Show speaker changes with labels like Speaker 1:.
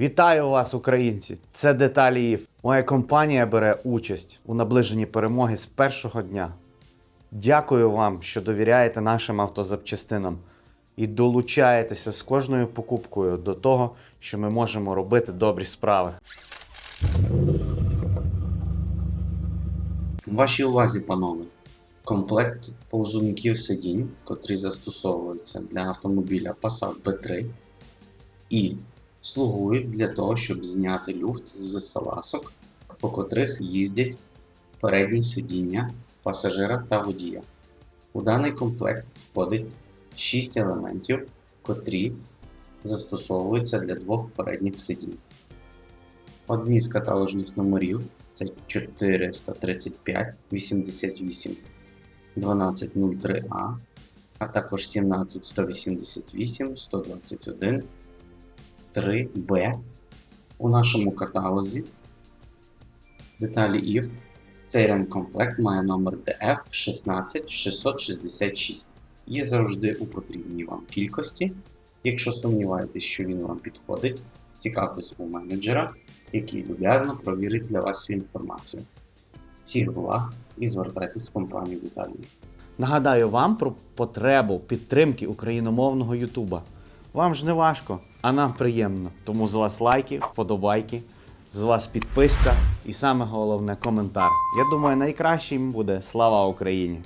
Speaker 1: Вітаю вас, українці! Це деталі ІФ. Моя компанія бере участь у наближенні перемоги з першого дня. Дякую вам, що довіряєте нашим автозапчастинам і долучаєтеся з кожною покупкою до того, що ми можемо робити добрі справи.
Speaker 2: Вашій увазі, панове, комплект повзунків сидінь, котрі застосовуються для автомобіля Passat B3 і слугують для того, щоб зняти люфт з саласок, по котрих їздять передні сидіння пасажира та водія. У даний комплект входить 6 елементів, котрі застосовуються для двох передніх сидінь. Одні з каталожних номерів це 435 88 1203А, а також 17 188 121 3Б. У нашому каталозі деталі IF. Цей ремкомплект має номер DF 16666. Є завжди у потрібній вам кількості. Якщо сумніваєтесь, що він вам підходить, цікавтесь у менеджера, який люб'язно провірить для вас цю інформацію. Всіх благ і звертайтесь в компанію деталі.
Speaker 1: Нагадаю вам про потребу підтримки україномовного Ютуба. Вам ж не важко, а нам приємно. Тому з вас лайки, вподобайки, з вас підписка і саме головне коментар. Я думаю, найкращим буде слава Україні!